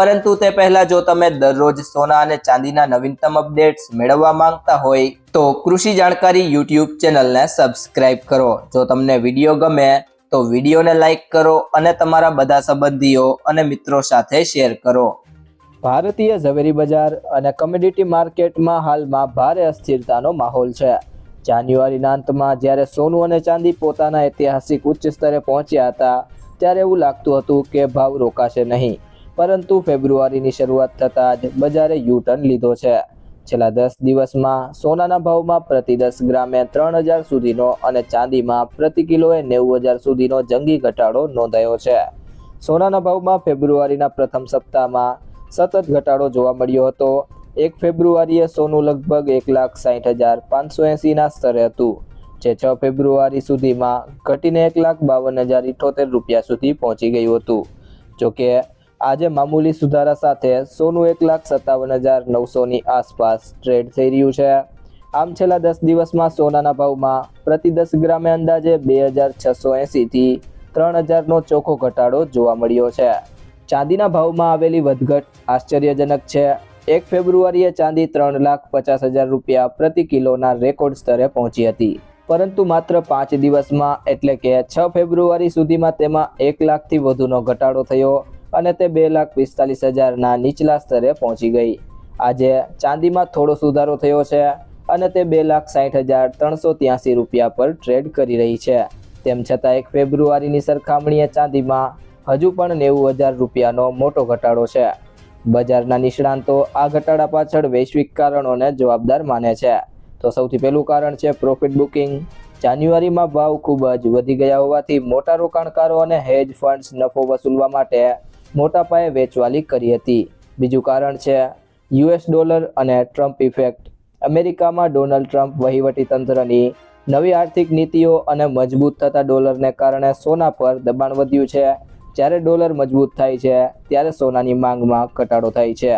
પરંતુ તે પહેલા જો તમે દરરોજ સોના અને ચાંદીના નવીનતમ અપડેટ્સ મેળવવા માંગતા હોય, તો કૃષિ જાણકારી યુટ્યુબ ચેનલને સબસ્ક્રાઇબ કરો. જો તમને વીડિયો ગમે, તો વિડીયોને લાઈક કરો અને તમારા બધા સંબંધીઓ અને મિત્રો સાથે શેર કરો. ભારતીય ઝવેરી બજાર અને કમોડિટી માર્કેટમાં હાલમાં ભારે અસ્થિરતાનો માહોલ છે. જાન્યુઆરીના અંતમાં જ્યારે સોનું અને ચાંદી પોતાના ઐતિહાસિક ઉચ્ચ સ્તરે પહોંચ્યા હતા, ત્યારે એવું લાગતું હતું કે ભાવ રોકાશે નહીં. પરંતુ ફેબ્રુઆરીની શરૂઆત થતાં જ બજારે યુ ટર્ન લીધો છે. છેલ્લા દસ દિવસમાં સોનાના ભાવમાં પ્રતિ દસ ગ્રામે ત્રણ હજાર સુધીનો અને ચાંદીમાં પ્રતિ કિલોએ નેવું હજાર સુધીનો જંગી ઘટાડો નોંધાયો છે. સોનાના ભાવમાં ફેબ્રુઆરીના પ્રથમ સપ્તાહમાં સતત ઘટાડો જોવા મળ્યો હતો. એક ફેબ્રુઆરીએ સોનું લગભગ એક લાખ સાઠ હજાર પાંચસો એંસીના સ્તરે હતું, જે છ ફેબ્રુઆરી સુધીમાં ઘટીને એક લાખ બાવન હજાર ઇઠોતેર રૂપિયા સુધી પહોંચી ગયું હતું. જોકે આજે મામૂલી સુધારા સાથે સોનું એક લાખ સત્તાવન હજાર નવસોની આસપાસ ટ્રેડ થઈ રહ્યું છે. આમ છેલ્લા દસ દિવસમાં સોનાના ભાવમાં પ્રતિ દસ ગ્રામે અંદાજે બે હજાર છસો એંસીથી ત્રણ હજારનો ચોખ્ખો ઘટાડો જોવા મળ્યો છે. ચાંદીના ભાવમાં આવેલી વધઘટ આશ્ચર્યજનક છે. એક ફેબ્રુઆરીએ ચાંદી ત્રણ લાખ પચાસ હજાર રૂપિયા પ્રતિ કિલોના રેકોર્ડ સ્તરે પહોંચી હતી. પરંતુ માત્ર પાંચ દિવસમાં, એટલે કે છ ફેબ્રુઆરી સુધીમાં તેમાં એક લાખથી વધુનો ઘટાડો થયો. અને તે બે લાખ પિસ્તાલીસ હજારના નીચલા સ્તરે પહોંચી ગઈ. આજે ચાંદીમાં થોડો સુધારો થયો છે અને તે બે લાખ સાઠ હજાર ત્રણસો ત્યાસી રૂપિયા પર ટ્રેડ કરી રહી છે. તેમ છતાં એક ફેબ્રુઆરીની સરખામણીએ ચાંદીમાં હજુ પણ નેવું હજાર રૂપિયાનો મોટો ઘટાડો છે. બજારના નિષ્ણાંતો આ ઘટાડા પાછળ વૈશ્વિક કારણોને જવાબદાર માને છે. તો સૌથી પહેલું કારણ છે પ્રોફિટ બુકિંગ જાન્યુઆરીમાં ભાવ ખૂબ જ વધી ગયા હોવાથી મોટા રોકાણકારો અને હેજ ફંડ્સ નફો વસૂલવા માટે મોટા પાયે વેચવાલી કરી હતી. બીજું કારણ છે યુએસ ડોલર અને ટ્રમ્પ ઇફેક્ટ. અમેરિકામાં ડોનાલ્ડ ટ્રમ્પ વહીવટી તંત્રની નવી આર્થિક નીતિઓ અને મજબૂત થતા ડોલરને કારણે સોના પર દબાણ વધ્યું છે. જ્યારે ડોલર મજબૂત થાય છે, ત્યારે સોનાની માંગમાં ઘટાડો થાય છે.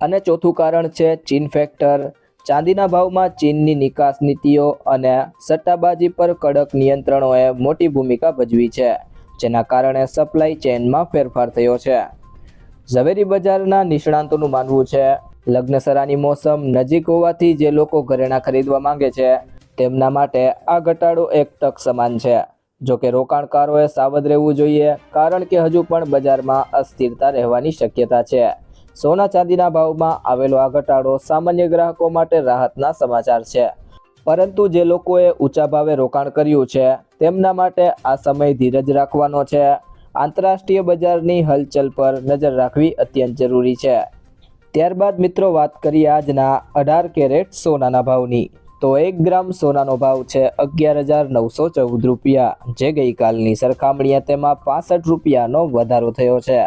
અને ચોથું કારણ છે ચીન ફેક્ટર. ચાંદીના ભાવમાં ચીનની નિકાસ નીતિઓ અને સટ્ટાબાજી પર કડક નિયંત્રણોએ મોટી ભૂમિકા ભજવી છે. જેના કારણે સપ્લાય ચેઇનમાં ફેરફાર થયો છે. ઝવેરી બજારના નિષ્ણાંતોનું માનવું છે, લગ્નસરાની મોસમ નજીક હોવાથી જે લોકો ઘરેણાં ખરીદવા માંગે છે, તેમના માટે આ ઘટાડો એક તક સમાન છે. જો કે રોકાણકારોએ સાવધ રહેવું જોઈએ, કારણ કે હજુ પણ બજારમાં અસ્થિરતા રહેવાની શક્યતા છે. સોના ચાંદીના ભાવમાં આવેલો આ ઘટાડો સામાન્ય ગ્રાહકો માટે રાહતના સમાચાર છે. પરંતુ જે લોકોએ ઊંચા ભાવે રોકાણ કર્યું છે, તેમના માટે આ સમય ધીરજ રાખવાનો છે. આંતરરાષ્ટ્રીય બજારની હલચલ પર નજર રાખવી અત્યંત જરૂરી છે. ત્યારબાદ મિત્રો વાત કરીએ આજના અઢાર કેરેટ સોનાના ભાવની. તો એક ગ્રામ સોનાનો ભાવ છે અગિયાર હજાર નવસો ચૌદ રૂપિયા, જે ગઈકાલની સરખામણીએ તેમાં પાસઠ રૂપિયાનો વધારો થયો છે.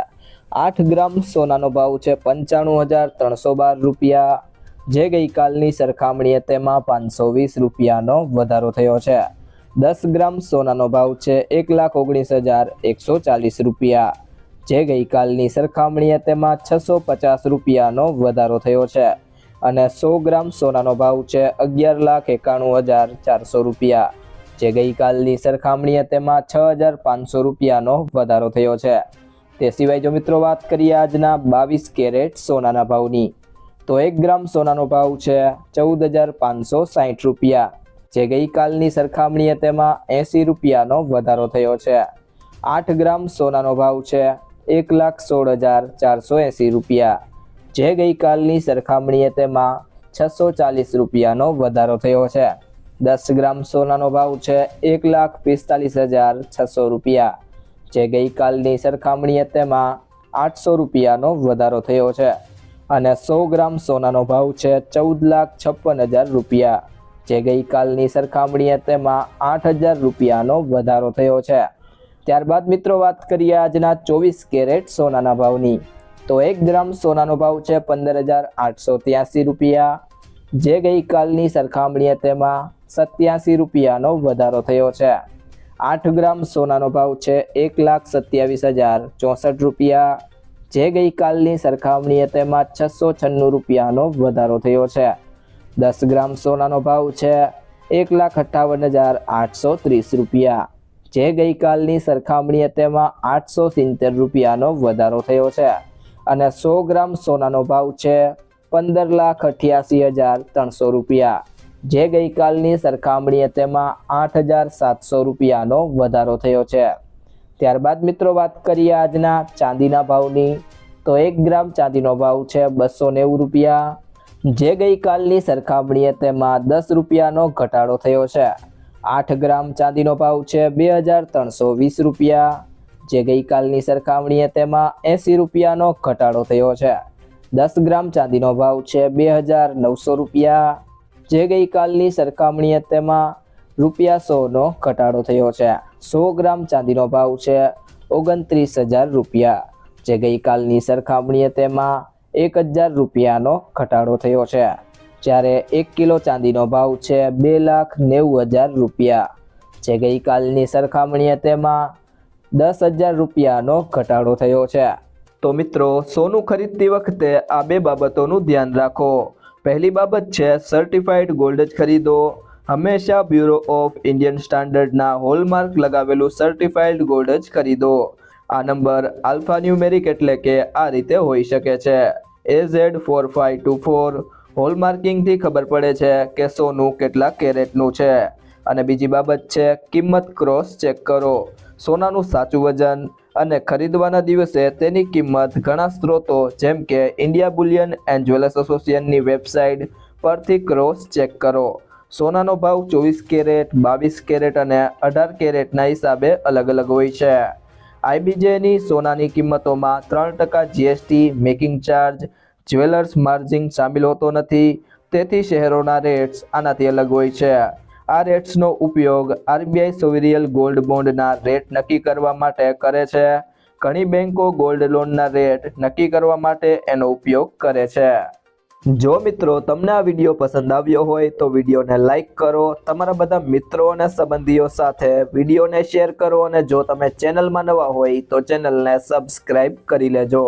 આઠ ગ્રામ સોનાનો ભાવ છે પંચાણું હજાર ત્રણસો બાર રૂપિયા જે ગઈકાલની સરખામણીએ તેમાં પાંચસો વીસ રૂપિયાનો વધારો થયો છે. દસ ગ્રામ સોનાનો ભાવ છે એક લાખ ઓગણીસ હજાર એકસો ચાલીસ રૂપિયા. જે ગઈકાલની સરખામણીએ તેમાં છસો પચાસ રૂપિયાનો વધારો થયો છે અને સો ગ્રામ સોનાનો ભાવ છે અગિયાર લાખ એકાણું હજાર ચારસો રૂપિયા. જે ગઈકાલની સરખામણીએ તેમાં છ હજાર પાંચસો રૂપિયાનો વધારો થયો છે. તે સિવાય જો મિત્રો વાત કરીએ આજના બાવીસ કેરેટ સોનાના ભાવની તો એક ગ્રામ સોનાનો ભાવ છે ચૌદ હજાર પાંચસો સાહીઠ રૂપિયા, જે ગઈકાલની સરખામણીએ તેમાં એંસી રૂપિયાનો વધારો થયો છે. આઠ ગ્રામ સોનાનો ભાવ છે એક લાખ સોળ હજાર ચારસો એંસી રૂપિયા, જે ગઈકાલની સરખામણીએ તેમાં છસો ચાલીસ રૂપિયાનો વધારો થયો છે. દસ ગ્રામ સોનાનો ભાવ છે એક લાખ પિસ્તાલીસ હજાર છસો રૂપિયા, જે ગઈકાલની સરખામણીએ તેમાં આઠસો રૂપિયાનો વધારો થયો છે. અને સો ગ્રામ સોનાનો ભાવ છે ચૌદ લાખ છપ્પન હજાર રૂપિયા. જે ગઈકાલની સરખામણીએ તેમાં આઠ હજાર રૂપિયાનો વધારો થયો છે. ત્યારબાદ મિત્રો વાત કરીએ આજના ચોવીસ કેરેટ સોનાના ભાવની. તો એક ગ્રામ સોનાનો ભાવ છે પંદર હજાર આઠસો ત્યાસી રૂપિયા. જે ગઈકાલની સરખામણીએ તેમાં સત્યાસી રૂપિયાનો વધારો થયો છે. આઠ ગ્રામ સોનાનો ભાવ છે એક લાખ સત્યાવીસ હજાર ચોસઠ રૂપિયા. જે ગઈકાલની સરખામણીએ તેમાં છસો છન્નું રૂપિયાનો વધારો થયો છે. દસ ગ્રામ સોનાનો ભાવ છે એક લાખ અઠ્ઠાવન હજાર આઠસો ત્રીસ રૂપિયા. જે ગઈકાલની સરખામણીએ તેમાં આઠસો સિત્તેર રૂપિયાનો વધારો થયો છે અને સો ગ્રામ સોનાનો ભાવ છે પંદર લાખ અઠ્યાસી હજાર ત્રણસો રૂપિયા. જે ગઈકાલની સરખામણીએ તેમાં આઠ હજાર સાતસો રૂપિયાનો વધારો થયો છે. ત્યારબાદ મિત્રો વાત કરીએ આજના ચાંદીના ભાવની. તો એક ગ્રામ ચાંદીનો ભાવ છે બસો નેવું રૂપિયા. જે ગઈકાલની સરખામણીએ તેમાં દસ રૂપિયાનો ઘટાડો થયો છે. આઠ ગ્રામ ચાંદીનો ભાવ છે બે હજાર ત્રણસો વીસ રૂપિયા. જે ગઈકાલની સરખામણીએ તેમાં એંસી રૂપિયાનો ઘટાડો થયો છે. દસ ગ્રામ ચાંદીનો ભાવ છે બે હજાર નવસો રૂપિયા. જે ગઈકાલની સરખામણીએ તેમાં રૂપિયા સોનો ઘટાડો થયો છે. સો ગ્રામ ચાંદીનો ભાવ છે, ઓગણત્રીસ હજાર રૂપિયા. જે ગઈકાલની સરખામણીએ તેમાં એક હજાર રૂપિયાનો ઘટાડો થયો છે. જ્યારે એક કિલો ચાંદીનો ભાવ છે, બે લાખ નેવું હજાર રૂપિયા. જે ગઈકાલની સરખામણીએ તેમાં દસ હજાર રૂપિયાનો ઘટાડો થયો છે. તો મિત્રો, સોનું ખરીદતી વખતે આ બે બાબતોનું ધ્યાન રાખો. પહેલી બાબત છે સર્ટિફાઈડ ગોલ્ડ જ ખરીદો. હંમેશા બ્યુરો ઓફ ઇન્ડિયન સ્ટાન્ડર્ડના હોલમાર્ક લગાવેલું સર્ટિફાઈડ ગોલ્ડ જ ખરીદો. આ નંબર આલ્ફા ન્યુમેરિક એટલે કે આ રીતે હોઈ શકે છે. A Z four five two four હોલમાર્કિંગથી ખબર પડે છે કે સોનું કેટલા કેરેટનું છે. અને બીજી બાબત છે, કિંમત ક્રોસ ચેક કરો. સોનાનું સાચું વજન અને ખરીદવાના દિવસે તેની કિંમત ઘણા સ્ત્રોતો, જેમ કે ઇન્ડિયા બુલિયન એન્ડ જ્વેલર્સ એસોસિએશનની વેબસાઇટ પરથી ક્રોસ ચેક કરો. સોનાનો ભાવ ચોવીસ કેરેટ, બાવીસ કેરેટ અને અઢાર કેરેટના હિસાબે અલગ અલગ હોય છે. આઈબીજેની સોનાની કિંમતોમાં ત્રણ ટકા GST making charge jewellers margin સામેલ હોતો નથી. તેથી શહેરોના રેટ્સ આનાથી અલગ હોય છે. આ રેટ્સનો ઉપયોગ આરબીઆઈ સોવિરિયલ ગોલ્ડ બોન્ડના રેટ નક્કી કરવા માટે કરે છે. ઘણી બેન્કો ગોલ્ડ લોનના રેટ નક્કી કરવા માટે એનો ઉપયોગ કરે છે. જો મિત્રો તમને આ વીડિયો પસંદ આવ્યો હોય તો વિડીયોને લાઇક કરો, તમારા બધા મિત્રો અને સંબંધીઓ સાથે વિડીયોને શેર કરો અને જો તમે ચેનલમાં નવા હોય તો ચેનલને સબસ્ક્રાઈબ કરી લેજો.